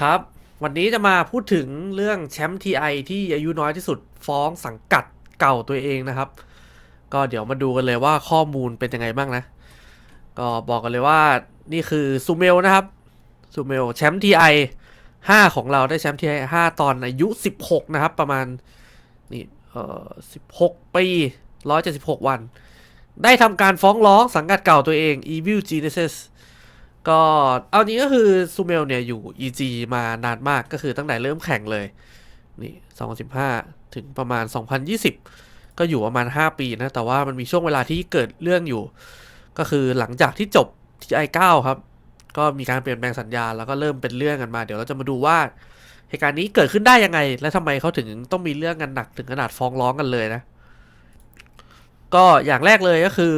ครับ วันนี้จะมาพูดถึงเรื่องแชมป์ทีไอที่อายุน้อยที่สุดฟ้องสังกัดเก่าตัวเองนะครับ ก็เดี๋ยวมาดูกันเลยว่าข้อมูลเป็นยังไงบ้างนะ ก็บอกกันเลยว่านี่คือซูเมลนะครับซูเมลแชมป์ทีไอห้าของเราได้แชมป์ทีไอห้าตอนอายุ16นะครับ ประมาณนี่เอ่อ16ปี176วัน ได้ทำการฟ้องร้องสังกัดเก่าตัวเอง Evil Genesis ก็เอานี้ก็คือซูเมลเนี่ยอยู่ EG มานานมากก็คือตั้งแต่เริ่มแข่งเลย นี่2015 ถึงประมาณ 2020 ก็อยู่ประมาณ 5 ปีนะ แต่ว่ามันมีช่วงเวลาที่เกิดเรื่องอยู่ ก็คือหลังจากที่จบที่ i9 ครับ ก็มีการเปลี่ยนแปลงสัญญา แล้วก็เริ่มเป็นเรื่องกันมา เดี๋ยวเราจะมาดูว่าเหตุการณ์นี้เกิดขึ้นได้ยังไง และทำไมเขาถึงต้องมีเรื่องกันหนักถึงขนาดฟ้องร้องกันเลยนะ ก็อย่างแรกเลยก็คือ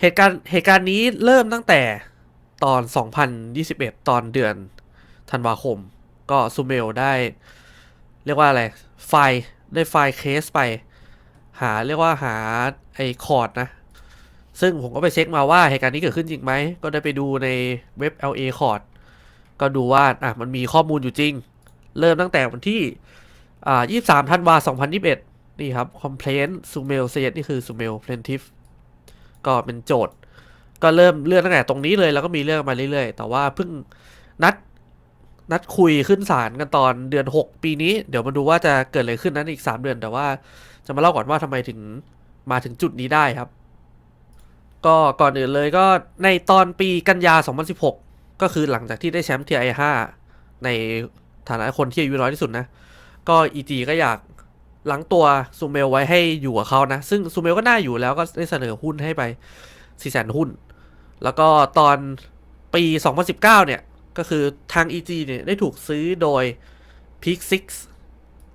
เหตุการณ์เหตุการณ์นี้เริ่มตั้งแต่ ตอน 2021 ตอนเดือนธันวาคม ก็ซูเมลได้ เรียกว่าอะไร ไฟล์ได้ไฟล์เคสไป หาเรียกว่าหาไอ้คอร์ดนะ ซึ่งผมก็ไปเช็คมาว่าเหตุการณ์นี้เกิดขึ้นจริงไหม ก็ได้ไปดูในเว็บ LA คอร์ดก็ดูว่าอะมันมีข้อมูลอยู่จริง เริ่มตั้งแต่วันที่อ่า23ธันวา2021 นี่ครับ complaint ซูเมลเซตนี่คือซูเมล plaintiff ก็เป็นโจทย์ ก็เริ่มเรื่องตั้งแต่ตรงนี้เลยแล้วก็มีเรื่องมาเรื่อยๆ แต่ว่าเพิ่งนัดนัดคุยขึ้นศาลกันตอนเดือน 6 ปีนี้ เดี๋ยวมาดูว่าจะเกิดอะไรขึ้นนั้นอีก 3 เดือน แต่ว่าจะมาเล่าก่อนว่าทำไมถึงมาถึงจุดนี้ได้ครับ ก็ก่อนอื่นเลยก็ในตอนปีกันยา 2016 ก็คือหลังจากที่ได้แชมป์ TI5 ในฐานะคนที่อายุน้อยที่สุดนะ ก็ EG ก็อยากหลังตัวซูเมลไว้ให้อยู่กับเขานะ ซึ่งซูเมลก็น่าอยู่แล้วก็ได้เสนอหุ้นให้ไป4แสนหุ้น แล้วก็ตอนปี 2019 เนี่ย ก็คือทาง EG เนี่ย ได้ถูกซื้อโดย Peak Six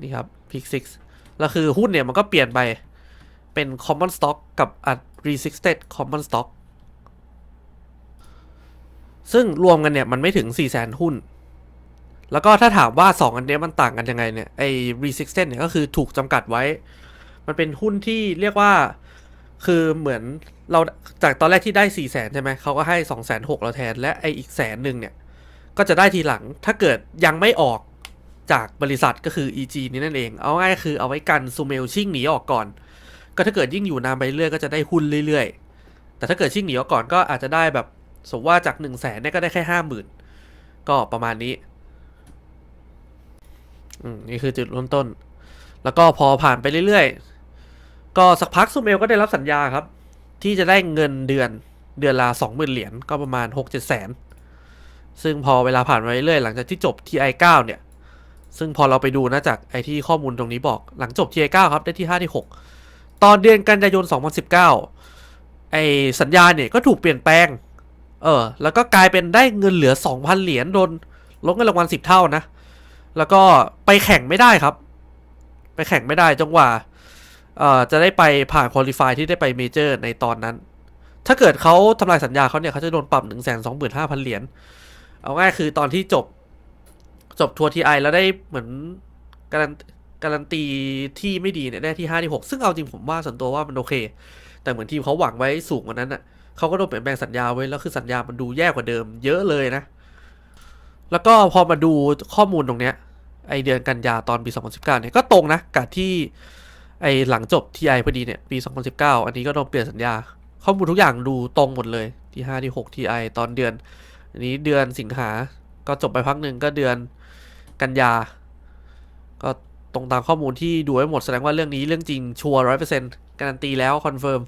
นี่ครับ Peak Six แล้วคือหุ้นเนี่ย มันก็เปลี่ยนไปเป็น Common Stock กับ Restricted Common Stock ซึ่งรวมกันเนี่ย มันไม่ถึง 4 0 0แสนหุ้น แล้วก็ถ้าถามว่า 2 อันนี้มันต่างกันยังไงเนี่ย ไอ้ Restricted เนี่ย ก็คือถูกจำกัดไว้ มันเป็นหุ้นที่เรียกว่า คือเหมือนเราจากตอนแรกที่ได้4ี่แสนใช่ไหมเขาก็ให้2องแสนหกเราแทนและไออีกแสนหนึ่งเนี่ย ก็จะได้ทีหลังถ้าเกิดยังไม่ออกจากบริษัทก็คือ EG นี้นั่นเอง เอาง่ายคือเอาไว้กันซูเมลชิ่งหนีออกก่อน ก็ถ้าเกิดยิ่งอยู่นานไปเรื่อยก็จะได้หุ้นเรื่อยๆ แต่ถ้าเกิดชิ่งหนีออกก่อนก็อาจจะได้แบบสมมติว่าจาก1นึ่งแสนเนี่ยก็ได้แค่ห้าหมื่นก็ประมาณนี้อืมนี่คือจุดเริ่มต้น แล้วก็พอผ่านไปเรื่อยๆ ก็สักพักซูเมลก็ได้รับสัญญาครับ ที่จะได้เงินเดือนเดือนละสองหมื่นเหรียญก็ประมาณหกเจ็ดแสนซึ่งพอเวลาผ่านไปเรื่อยหลังจากที่จบ TI9 เนี่ย ซึ่งพอเราไปดูนะจากไอที่ข้อมูลตรงนี้บอกหลังจบ TI9 ครับได้ที่5ที่6ตอนเดือนกันยายน 2019 ไอสัญญาเนี่ยก็ถูกเปลี่ยนแปลง เออ แล้วก็กลายเป็นได้เงินเหลือ 2,000 เหรียญโดนลดเงินรางวัล 10 เท่านะ แล้วก็ไปแข่งไม่ได้ครับ ไปแข่งไม่ได้จงกว่า เอ่อจะได้ไปผ่านคุริฟายที่ได้ไปเมเจอร์ในตอนนั้น ถ้าเกิดเขาทำลายสัญญาเขาเนี่ยเขาจะโดนปรับหนึ่งแสนสองหมื่นห้าพันเหรียญเอาง่ายคือตอนที่จบจบทัวร์ทีไอแล้วได้เหมือนการันการันตีที่ไม่ดีเนี่ยได้ที่ห้าที่หกซึ่งเอาจริงผมว่าส่วนตัวว่ามันโอเค แต่เหมือนทีมเขาหวังไว้สูงกว่านั้นอะเขาก็โดนเปลี่ยนแปลงสัญญาไว้แล้วคือสัญญามันดูแย่กว่าเดิม เยอะเลยนะ แล้วก็พอมาดูข้อมูลตรงเนี้ยไอเดือนกันยาตอนปี 2019 เนี่ยก็ตรงนะกับที่ ไอหลังจบ TI พอดีเนี่ย ปี 2019 อันนี้ก็โดนเปลี่ยนสัญญา ข้อมูลทุกอย่างดูตรงหมดเลย ที่5ที่6 TI ตอนเดือน อันนี้เดือนสิงหา ก็จบไปพักหนึ่งก็เดือนกันยา ก็ตรงตามข้อมูลที่ดูไว้หมดแสดงว่าเรื่องนี้เรื่องจริงชัวร์ร้อยเปอร์เซ็นต์การันตีแล้วคอนเฟิร์ม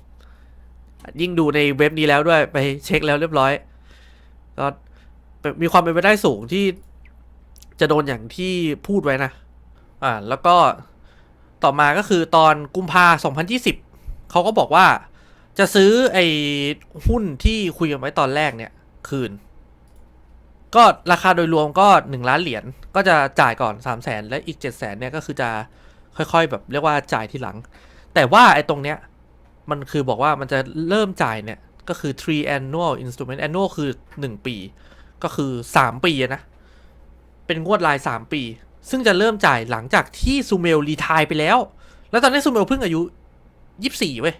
ยิ่งดูในเว็บนี้แล้วด้วยไปเช็คแล้วเรียบร้อย ก็มีความเป็นไปได้สูงที่จะโดนอย่างที่พูดไว้นะ อ่า แล้วก็ ต่อมาก็คือตอนกุมภา2020 เขาก็บอกว่าจะซื้อไอ้หุ้นที่คุยกันไว้ตอนแรกเนี่ย คืน ก็ราคาโดยรวมก็ 1 ล้านเหรียญก็จะจ่ายก่อน 3 0 0แสนและอีก 7 0 0แสนเนี่ยก็คือจะค่อยๆ แบบเรียกว่าจ่ายทีหลัง แต่ว่าไอ้ตรงเนี้ยมันคือบอกว่ามันจะเริ่มจ่ายเนี่ย ก็คือ three annual instrument annual คือ 1 ปี ก็คือ 3 ปีนะ เป็นงวดราย 3 ปี ซึ่งจะเริ่มจ่ายหลังจากที่ซูเมลรีทายไปแล้ว แล้วตอนนี้ซูเมลเพิ่งอายุ24เว้ย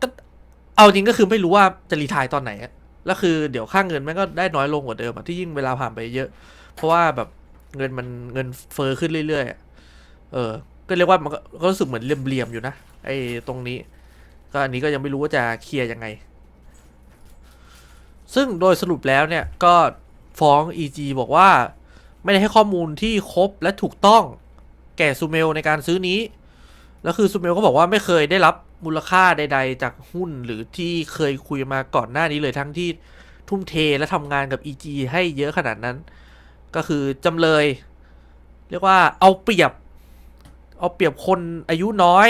ก็เอาจริงก็คือไม่รู้ว่าจะรีทายตอนไหนอะแล้วคือเดี๋ยวค่างเงินม่งก็ได้น้อยลงกว่าเดิมอะที่ยิ่งเวลาผ่านไปเยอะ เพราะว่าแบบเงินมันเงินเฟอ้อขึ้นเรื่อยๆอะเออ ก็เรียกว่ามันก็ก็รู้สึกเหมือนเหลี่ยมๆอยู่นะไอ้ตรงนี้ ก็อันนี้ก็ยังไม่รู้ว่าจะเคลียร์ยังไง ซึ่งโดยสรุปแล้วเนี่ยก็ฟ้อง EG บอกว่า ไม่ได้ให้ข้อมูลที่ครบและถูกต้องแก่ซูเมลในการซื้อนี้ แล้วคือซูเมลก็บอกว่าไม่เคยได้รับมูลค่าใด ๆ จากหุ้นหรือที่เคยคุยมาก่อนหน้านี้เลยทั้งที่ทุ่มเทและทำงานกับ EG ให้เยอะขนาดนั้น ก็คือจำเลย เรียกว่าเอาเปรียบ เอาเปรียบคนอายุน้อย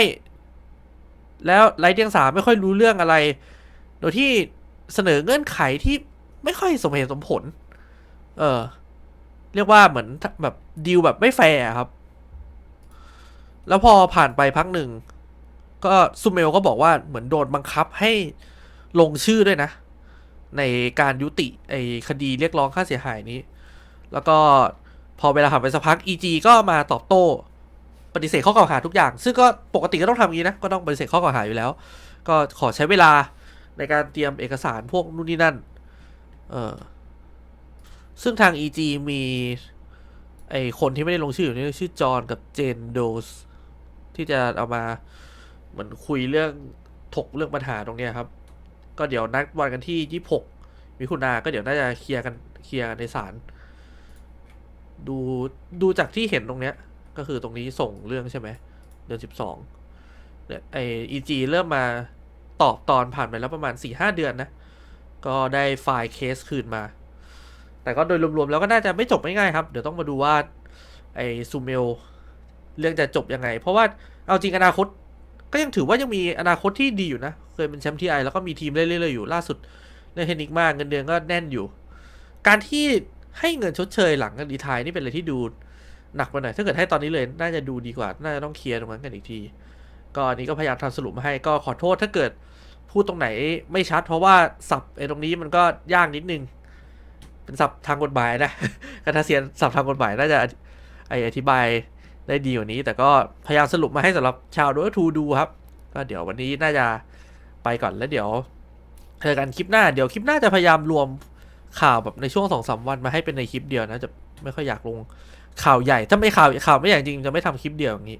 แล้วไร้เดียงสาไม่ค่อยรู้เรื่องอะไร โดยที่เสนอเงื่อนไขที่ไม่ค่อยสมเหตุสมผล เออ เรียกว่าเหมือนแบบดีลแบบไม่แฟร์ครับ แล้วพอผ่านไปพักหนึ่ง ก็ซูเมลก็บอกว่าเหมือนโดนบังคับให้ลงชื่อด้วยนะ ในการยุติไอคดีเรียกร้องค่าเสียหายนี้ แล้วก็พอเวลาผ่านไปสักพัก EG ก็มาตอบโต้ปฏิเสธข้อกล่าวหาทุกอย่าง ซึ่งก็ปกติก็ต้องทำอย่างนี้นะ ก็ต้องปฏิเสธข้อกล่าวหาอยู่แล้ว ก็ขอใช้เวลาในการเตรียมเอกสารพวกนู่นนี่นั่น เออ ซึ่งทาง EG มีไอคนที่ไม่ได้ลงชื่ออยู่นี่ชื่อจอห์นกับเจนโดส ที่จะเอามาเหมือนคุยเรื่องถกเรื่องปัญหาตรงเนี้ยครับ ก็เดี๋ยวนัดวันกันที่26มิถุนาก็เดี๋ยวน่าจะเคลียร์กันเคลียร์กันในศาลดูดูจากที่เห็นตรงเนี้ย ก็คือตรงนี้ส่งเรื่องใช่ไหมเดือนสิบสองเนี่ยไอเอจีเริ่มมาตอบตอนผ่านไปแล้วประมาณสี่ห้าเดือนนะ ก็ได้ไฟล์เคสคืนมา แต่ก็โดยรวมๆแล้วก็น่าจะไม่จบไม่ง่ายครับ เดี๋ยวต้องมาดูว่าไอซูเมลเรื่องจะจบยังไง เพราะว่าเอาจริงอนาคต ก็ยังถือว่ายังมีอนาคตที่ดีอยู่นะ เคยเป็นแชมป์ทีไอแล้วก็มีทีมเรื่อยๆอยู่ล่าสุดเล่นเทนนิกมากเงินเดือนก็แน่นอยู่ การที่ให้เงินชดเชยหลังกันดีทายนี่เป็นอะไรที่ดูหนักไปหน่อยถ้าเกิดให้ตอนนี้เลยน่าจะดูดีกว่า น่าจะต้องเคลียร์ตรงนั้นกันอีกที ก็อันนี้ก็พยายามทำสรุปมาให้ก็ขอโทษถ้าเกิดพูดตรงไหนไม่ชัด เพราะว่าสับไอ้ตรงนี้มันก็ยากนิดนึง เป็นสับทางกฎหมายนะกาทาเซียนสับทางกฎหมายน่าจะไออธิบายได้ดีกว่านี้ แต่ก็พยายามสรุปมาให้สำหรับชาวดยทูดูครับ ก็เดี๋ยววันนี้น่าจะไปก่อนแล้วเดี๋ยวเจอกันคลิปหน้าเดี๋ยวคลิปหน้าจะพยายามรวมข่าวแบบในช่วงสองสามวันมาให้เป็นในคลิปเดียวนะจะไม่ค่อยอยากลงข่าวใหญ่ ถ้าไม่ข่าวข่าวไม่ใหญ่จริงจะไม่ทำคลิปเดียวอย่างนี้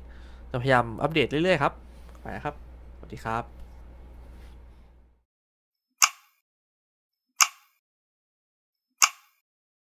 จะพยายามอัปเดตเรื่อยๆครับไปครับสวัสดีครับ